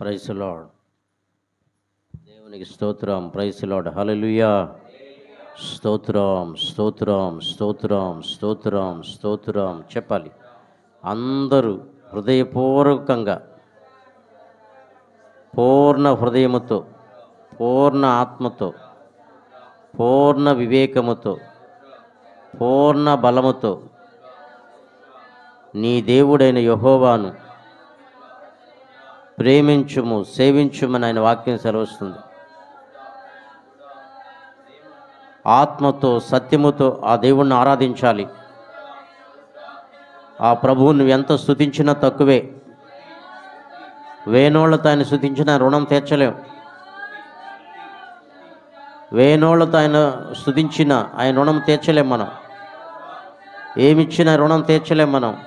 Price lord దేవునికి స్తోత్రం. Price lord హల్లెలూయా స్తోత్రం స్తోత్రం స్తోత్రం స్తోత్రం స్తోత్రం. చెప్పాలి. అందరూ హృదయపూర్వకంగా పూర్ణ హృదయముతో పూర్ణ ఆత్మతో పూర్ణ వివేకముతో పూర్ణ బలముతో నీ దేవుడైన యహోవాను ప్రేమించుము సేవించుమని ఆయన వాక్యం సెలవుస్తుంది. ఆత్మతో సత్యముతో ఆ దేవుణ్ణి ఆరాధించాలి. ఆ ప్రభువుని నువ్వు ఎంత స్థుతించినా తక్కువే. వేనోళ్ళతో ఆయన స్థుతించిన రుణం తీర్చలేం. వేనోళ్ళతో ఆయన స్థుతించిన ఆయన రుణం తీర్చలేం మనం. ఏమిచ్చినా రుణం తీర్చలేం మనం.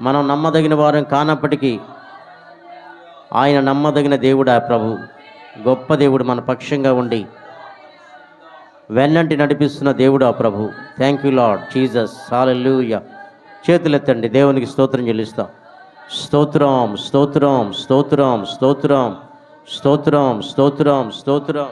మనం నమ్మదగిన వారం కానప్పటికీ ఆయన నమ్మదగిన దేవుడా ప్రభు. గొప్ప దేవుడు మన పక్షంగా ఉండి వెన్నంటి నడిపిస్తున్న దేవుడా ప్రభు. థ్యాంక్ యూ లాడ్ జీజస్ సాలూయ చేతులెత్తండి. దేవునికి స్తోత్రం చెల్లిస్తాం. స్తోత్రం స్తోత్రం స్తోత్రం స్తోత్రం స్తోత్రం స్తోత్రం స్తోత్రం.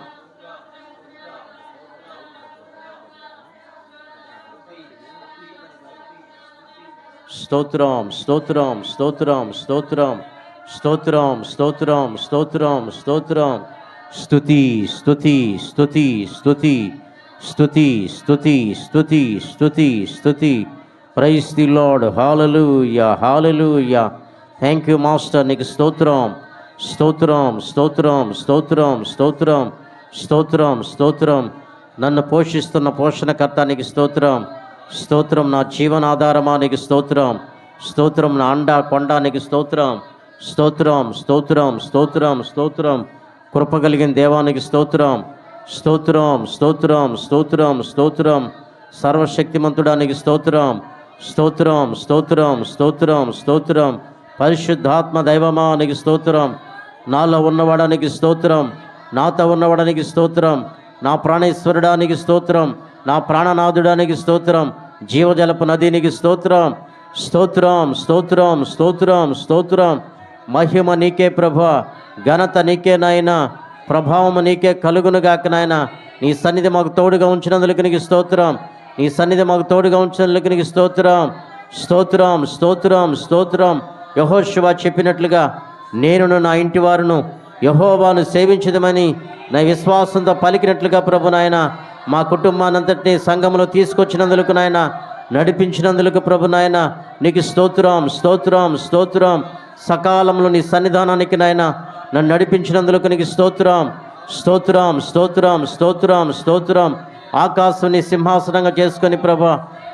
స్తోత్రం స్తోత్రం స్తోత్రం స్తోత్రం. స్తోత్రం స్తోత్రం స్తోత్రం స్తోత్రం స్తుతి స్తుతి స్తుతి స్తుతి స్తుతి స్తుతి స్తుతి స్తుతి స్తుతి praise the Lord hallelujah thank you master నీకు స్తోత్రం స్తోత్రం స్తోత్రం స్తోత్రం స్తోత్రం స్తోత్రం స్తోత్రం నన్ను పోషిస్తున్న పోషణకర్త నీకు స్తోత్రం. స్తోత్రం నా జీవనాధారమా నీకు స్తోత్రం. స్తోత్రం నా అండ కొండ నీకు స్తోత్రం. స్తోత్రం స్తోత్రం స్తోత్రం స్తోత్రం. కృప కలిగిన దేవానికి స్తోత్రం. స్తోత్రం స్తోత్రం స్తోత్రం స్తోత్రం. సర్వశక్తిమంతుడానికి స్తోత్రం. స్తోత్రం స్తోత్రం స్తోత్రం స్తోత్రం. పరిశుద్ధాత్మ దైవమానికి స్తోత్రం. నాలో ఉన్నవాడానికి స్తోత్రం. నాతో ఉన్నవాడానికి స్తోత్రం. నా ప్రాణేశ్వరుడానికి స్తోత్రం. నా ప్రాణనాథుడానికి స్తోత్రం. జీవజలపు నదినికి స్తోత్రం. స్తోత్రం స్తోత్రం స్తోత్రం స్తోత్రం. మహిమ నీకే ప్రభు ఘనత నీకే నాయన ప్రభావము నీకే కలుగునుగాక నాయన. నీ సన్నిధి మాకు తోడుగా ఉంచినందుకు నీకు స్తోత్రం. నీ సన్నిధి మాకు తోడుగా ఉంచినందుకు నీకు స్తోత్రం. స్తోత్రం స్తోత్రం స్తోత్రం. యహోశివ చెప్పినట్లుగా నేనును నా ఇంటి వారును యహోవాను సేవించదమని నా విశ్వాసంతో పలికినట్లుగా ప్రభు నాయన. మా కుటుంబానంతటినీ సంఘంలో తీసుకొచ్చినందుకు నాయన నడిపించినందుకు ప్రభు నాయన. నీకు స్తోత్రం స్తోత్రం స్తోత్రం. సకాలంలో నీ సన్నిధానానికి నాయన నన్ను నడిపించినందుకు నీకు స్తోత్రం. స్తోత్రం స్తోత్రం స్తోత్రం స్తోత్రం. ఆకాశాన్ని సింహాసనంగా చేసుకొని ప్రభ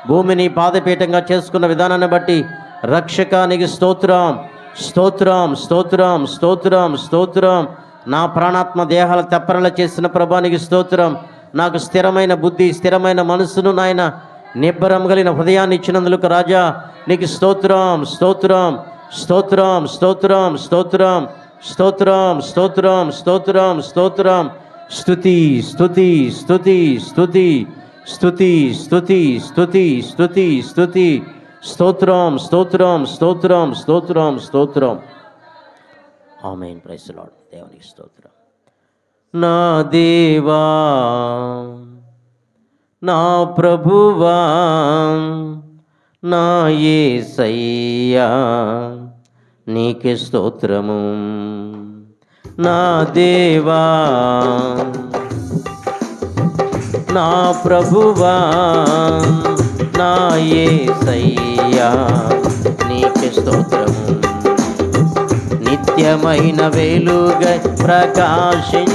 భూమిని పాదపీఠంగా చేసుకున్న విధానాన్ని బట్టి రక్షకానికి స్తోత్రం. స్తోత్రం స్తోత్రం స్తోత్రం స్తోత్రం. నా ప్రాణాత్మ దేహాల తెప్పరల చేసిన ప్రభానికి స్తోత్రం. నాకు స్థిరమైన బుద్ధి స్థిరమైన మనసును నాయన నిబ్బరం కలిగిన హృదయాన్ని ఇచ్చినందుకు రాజా నీకు స్తోత్రం స్తోత్రం. స్తోత్రం స్తోత్రం స్తోత్రం స్తోత్రం స్తోత్రం స్తోత్రం స్తోత్రం స్తుతి స్తుతి స్తుతి స్తుతి స్తుతి స్తుతి స్తుతి స్తుతి స్తుతి స్తోత్రం స్తోత్రం స్తోత్రం స్తోత్రం స్తోత్రం ఆమెన్ ప్రైస్ లాడ్ దేవునికి స్తోత్రం నా దేవా నా ప్రభువా నా ఏసయ్యా నీకే స్తోత్రము. నా దేవా నా ప్రభువా నా యేసయ్యా నీకే స్తోత్రము. నిత్యమైన వెలుగై ప్రకాశించుచుంటివా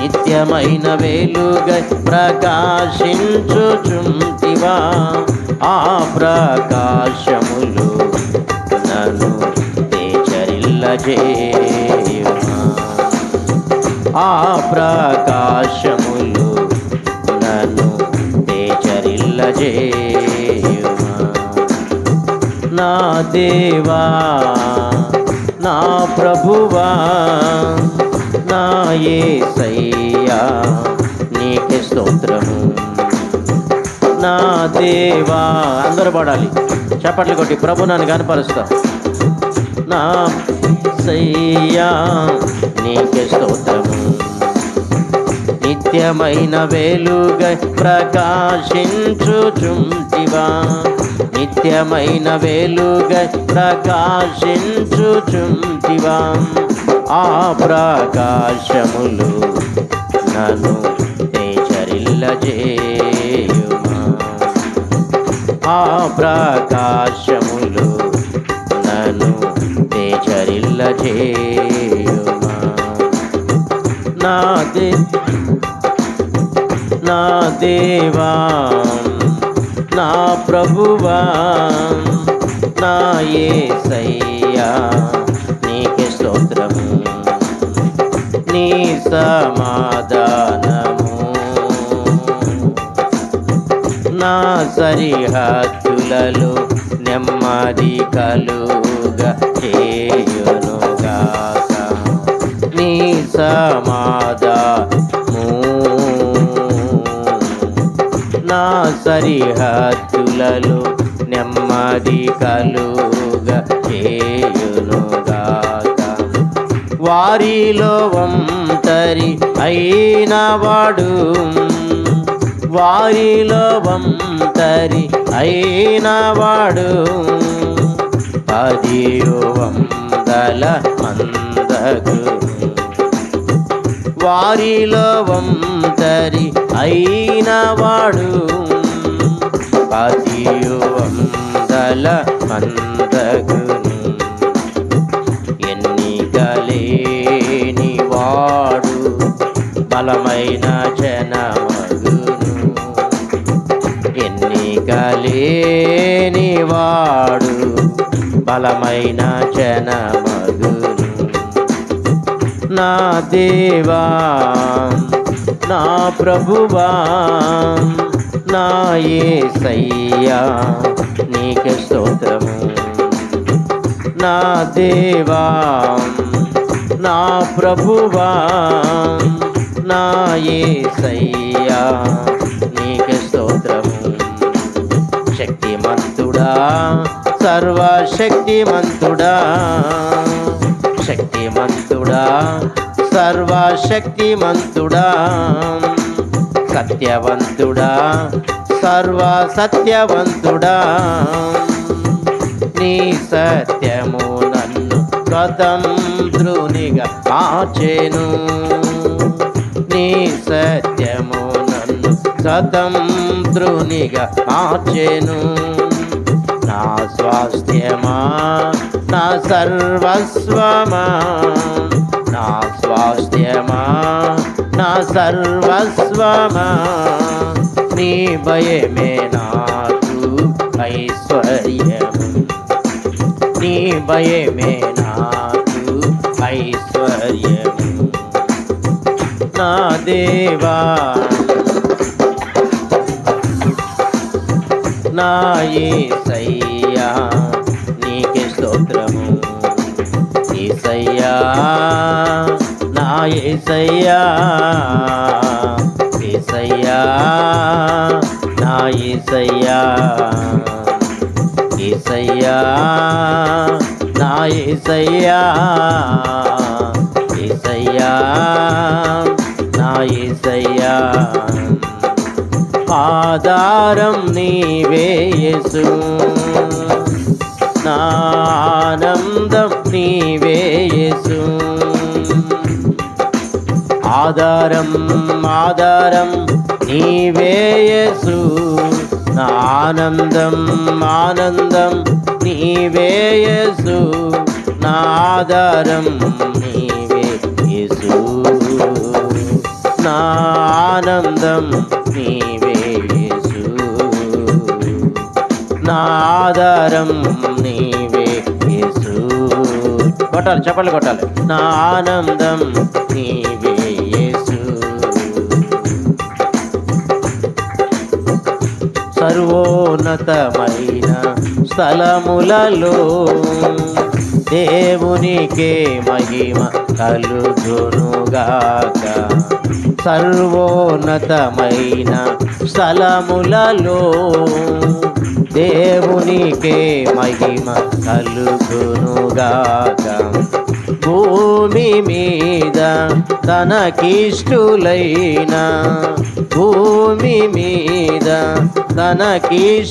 నిత్యమైన వెలుగై ప్రకాశించుచుంటివా ఆ ప్రకాశములు నన్ను తేజరిల్లజేయుమా ఆ ప్రకాశములు నన్ను తేజరిల్లజేయుమా నా దేవా నా ప్రభువా నా ఏ యేసయ్యా నీకే స్తోత్రము. నా దేవా. అందరూ పాడాలి. చప్పట్లు కొట్టి ప్రభు నన్ను కనపరుస్తా నా సయ్యా నీకే స్తోత్రము. నిత్యమైన వేలుగై ప్రకాశించుచుంటివా. నిత్యమైన వేలుగై ప్రకాశించుచుంటివా. ఆ ప్రకాశములు నన్ను తేజరిల్లజేయుమా ఆ ప్రకాశములు నన్ను తేజరిల్లజేయుమా నా దే నా దేవా నా ప్రభువా నా యేసయ్యా నీకే స్తోత్రము నీ సమాధానము నా సరిహద్దులలో నెమ్మది కలుగా చేయునుగాక నీ సమాధాము నా సరిహద్దులలో నెమ్మది కలుగా చేయునుగాక వారిలో వంతరి అయిన వాడు వారిలో వంతరి అయిన వాడు. వందల మందకు వారిలో వంతరి అయిన వాడు. పదియు వందల మందగును ఎన్నికలేని వాడు బలమైన చె ఎన్నికలేని వాడు బలమైన జనమగును నా దేవా నా ప్రభువా నా ఏసయ్యా నీకే స్తోత్రము. నా దేవా నా ప్రభువా నా ఏసయ్యా సర్వశక్తిమంతుడా శక్తిమంతుడా సర్వశక్తిమంతుడా. సత్యవంతుడా సర్వ సత్యవంతుడా నీ సత్యము నన్ను స్వతంత్రునిగా ఆచెను నీ సత్యము నన్ను స్వతంత్రునిగా ఆచెను నా స్వాస్థ్యమా? నా సర్వస్వమా? నా స్వాస్థ్యమా? నా సర్వస్వమా? నీ భయమే నాకు ఐశ్వర్యము. నీ భయమే నాకు ఐశ్వర్యము. నా దేవా నా నీకే స్తోత్రము. ఏసయ్యా నా ఏసయ్యా యేసయ్యా ఏసయ్యా యేసయ్యా ఏసయ్యా నా ఆధారం నీవేయసు నా ఆనందం నీవే ఆధారం ఆధారం నీవేయసు నా ఆనందం ఆనందం నీవేయసు నా ఆధారం నీవే యేసు. నా ఆనందం నీవే నా ఆధారం నీవే యేసు. కొట్టాలి చెప్పాలి కొట్టాలి. నా ఆనందం నీవే యేసు. సర్వోన్నతమైన స్థలములలో దేవునికే మహిమ కలుగునుగాక. సర్వోన్నతమైన స్థలములలో దేవునికే మహిమ కలుగునుగాక. భూమి మీద తనకిష్టులైన భూమి మీద తనకిష్టులైన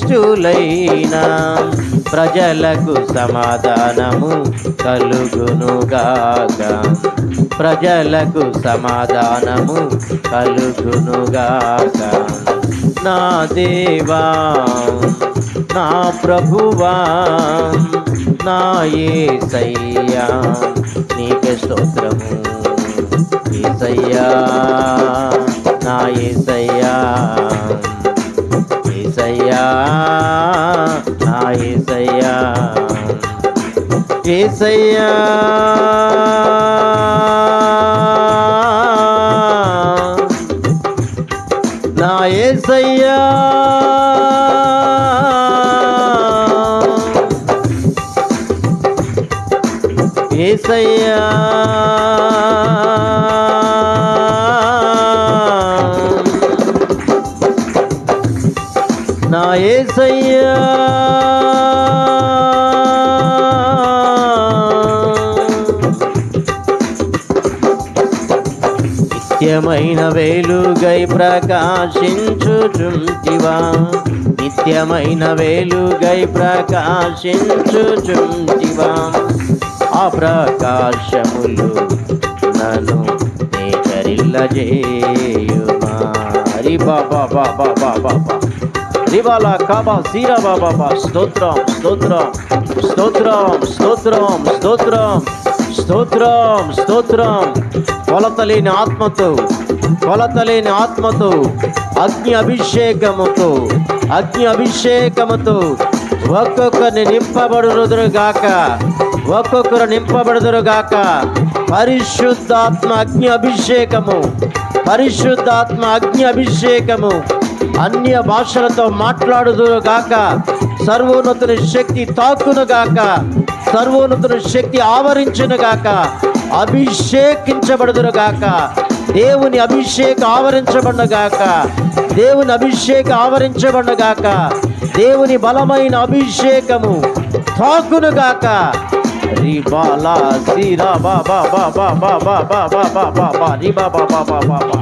ప్రజలకు సమాధానము కలుగునుగాక. ప్రజలకు సమాధానము కలుగునుగాక. నా దేవా నా ప్రభువా నా సయ్యా నీకే స్తోత్రము. ఏసయ్యా నా ఏసయ్యా ఏసయ్యా నా ఏసయ్యా. ఏసయ్యా. నా ఏసయ్యా. నిత్యమైన వేలుగై ప్రకాశించుచుంటివా? నిత్యమైన వేలుగై ప్రకాశించుచుంటివా? ఆ ప్రకాశములు నన్ను నేచరిల్లజేయుమా. హరి బాబా బాబా బాబా దివాలా కాబా సీరా బాబా బా. స్తోత్రం స్తోత్రం స్తోత్రం స్తోత్రం స్తోత్రం స్తోత్రం స్తోత్రం. కొలతలేని ఆత్మతో కొలతలేని ఆత్మతో అగ్ని అభిషేకముతో అగ్ని అభిషేకముతో ఒక్కొక్కరిని నింపబడుదురు గాక ఒక్కొక్కరు నింపబడుదురు గాక. పరిశుద్ధాత్మ అగ్ని అభిషేకము పరిశుద్ధాత్మ అగ్ని అభిషేకము. అన్య భాషలతో మాట్లాడుదురు గాక సర్వోన్నతుని శక్తి తాకును గాక సర్వోన్నతుని శక్తి ఆవరించును గాక అభిషేకించబడుదురు గాక దేవుని అభిషేక ఆవరించబడును గాక దేవుని అభిషేక ఆవరించబడును గాక దేవుని బలమైన అభిషేకము తాకును గాక రిబాలా సిరా బాబా బాబా బాబా బాబా బాబా బా రిబా బాబా బాబా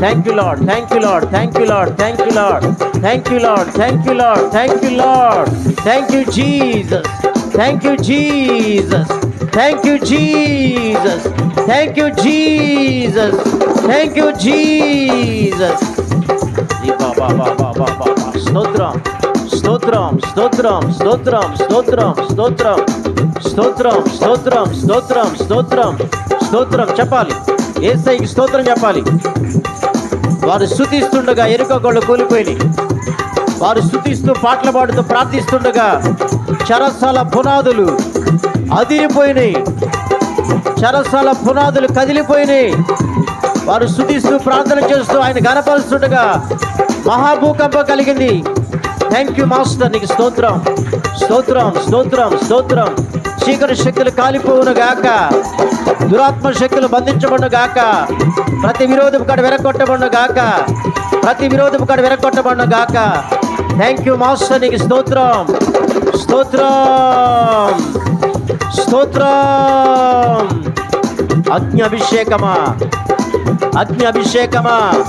thank you Lord thank you Lord thank you Lord thank you Lord thank you Lord thank you Lord thank you Lord thank you Jesus thank you Jesus thank you Jesus thank you Jesus thank you Jesus స్తోత్రం స్తోత్రం స్తోత్రం స్తోత్రం స్తోత్రం స్తోత్రం స్తోత్రం స్తోత్రం స్తోత్రం స్తోత్రం స్తోత్రం చెప్పాలి ఏసైకి స్తోత్రం చెప్పాలి వారు స్థుతిస్తుండగా ఎరుకగోళ్ళు కూలిపోయి వారు స్థుతిస్తూ పాటలు పాడుతూ ప్రార్థిస్తుండగా చరసాల పునాదులు అదిరిపోయినాయి. చరసాల పునాదులు కదిలిపోయినాయి. వారు స్థుతిస్తూ ప్రార్థన చేస్తూ ఆయన గనపరుస్తుండగా మహాభూకంపం కలిగింది. థ్యాంక్ యూ మాస్టర్ నీకు స్తోత్రం. స్తోత్రం స్తోత్రం స్తోత్రం. చీకటి శక్తులు కాలిపోవును గాక. దురాత్మ శక్తులు బంధించబడును గాక. ప్రతి విరోధం కాడ వెరగొట్టబడును గాక. ప్రతి విరోధం కాడ వెరగొట్టబడును గాక. థ్యాంక్ యూ మాస్టర్ నీకు స్తోత్రం. స్తోత్రం. స్తోత్రం. అగ్ని అభిషేకమా అగ్ని అభిషేకమా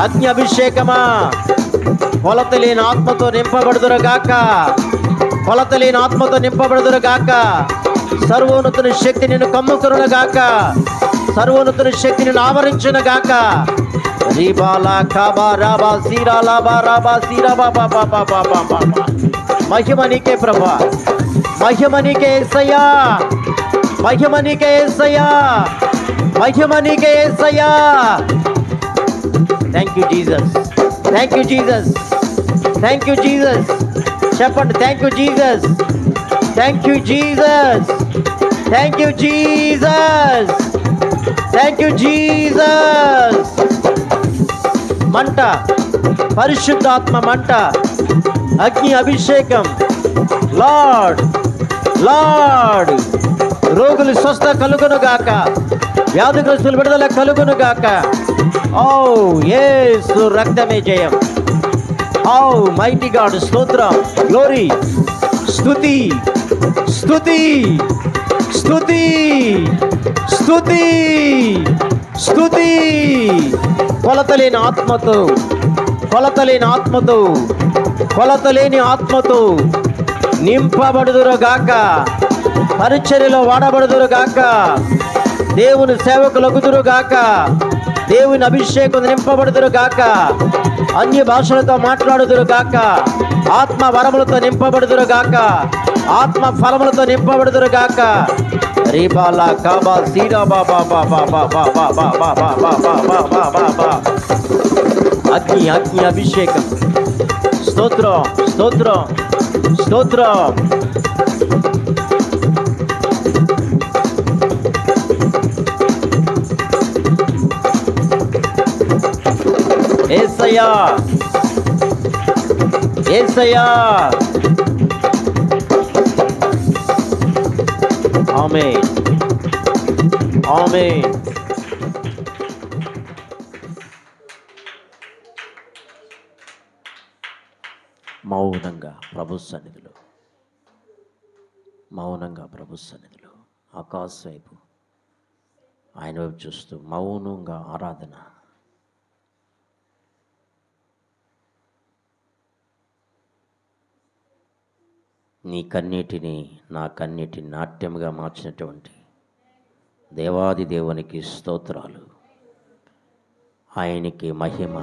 అగ్ని అభిషేకమా కొలత లేని ఆత్మతో నింపబడుదురు గాక. కొలత లేని ఆత్మతో నింపబడుదురు గాక. సర్వోన్నతుని శక్తి నిన్ను కమ్ముకును గాక. సర్వోన్నతుని శక్తి నిన్ను ఆవరించును గాక. రీబాలా కాబా రాబా సీరా లాబా రాబా సీరా బాబా బాబా బాబా బాబా మహిమ నీకే ప్రభా. మహిమ నీకే ఏసయ్యా. మహిమ నీకే ఏసయ్యా. మహిమ నీకే ఏసయ్యా. Thank you Jesus thank you Jesus thank you Jesus చెప్పండి. Thank you Jesus thank you Jesus thank you Jesus thank you Jesus మంట. పరిశుద్ధాత్మ మంట. అగ్ని అభిషేకం. లార్డ్ లార్డ్ రోగులు స్వస్థ కలుగును గాక. వ్యాధిగ్రస్తులు విడుదల కలుగును గాక. Oh, ఓ యేసు రక్తమే జయం. ఆవ్ మైటి గాడ్ స్తోత్రం గ్లోరీ స్థుతి స్థుతి స్థుతి స్థుతి స్థుతి కొలతలేని ఆత్మతో కొలతలేని ఆత్మతో కొలతలేని ఆత్మతో నింపబడుదురుగాక పరిచర్యలో వాడబడుదురుగాక దేవుని సేవకులగుదురుగాక దేవుని అభిషేకం నింపబడుదురుగాక అన్ని అన్య భాషలతో మాట్లాడుదురు గాక ఆత్మ వరములతో నింపబడుదురు గాక ఆత్మ ఫలములతో నింపబడుదురు గాక రీబాలా కాబా సీరా బాబా బాబా బాబా బాబా బాబా బాబా బాబా బాబా అగ్ని అగ్ని అభిషేకం స్తోత్రం స్తోత్రం స్తోత్రం ఏసయ్యా! ఏసయ్యా! ఆమె ఆమె మౌనంగా ప్రభు సన్నిధిలో. మౌనంగా ప్రభు సన్నిధిలో. ఆకాశ వైపు. ఆయన వైపు చూస్తూ మౌనంగా ఆరాధన. నీ కన్నీటిని నా కన్నీటిని నాట్యముగా మార్చినటువంటి దేవాది దేవునికి స్తోత్రాలు. ఆయనకి మహిమ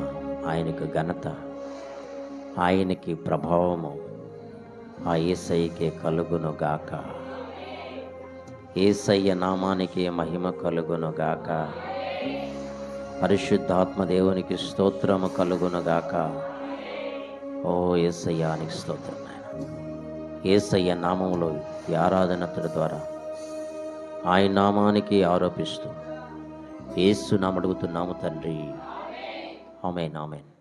ఆయనకి ఘనత ఆయనకి ప్రభావము ఆ ఏసైకే కలుగును గాక ఏసయ్య నామానికి మహిమ కలుగునుగాక. పరిశుద్ధాత్మ దేవునికి స్తోత్రము కలుగునుగాక. ఓ ఏసయ్యానికి స్తోత్రం. ఏసయ్య నామంలో ఈ ఆరాధనతుడి ద్వారా ఆయన నామానికి ఆరోపిస్తూ ఏసు నామడుగుతున్నాము తండ్రి. Amen amen.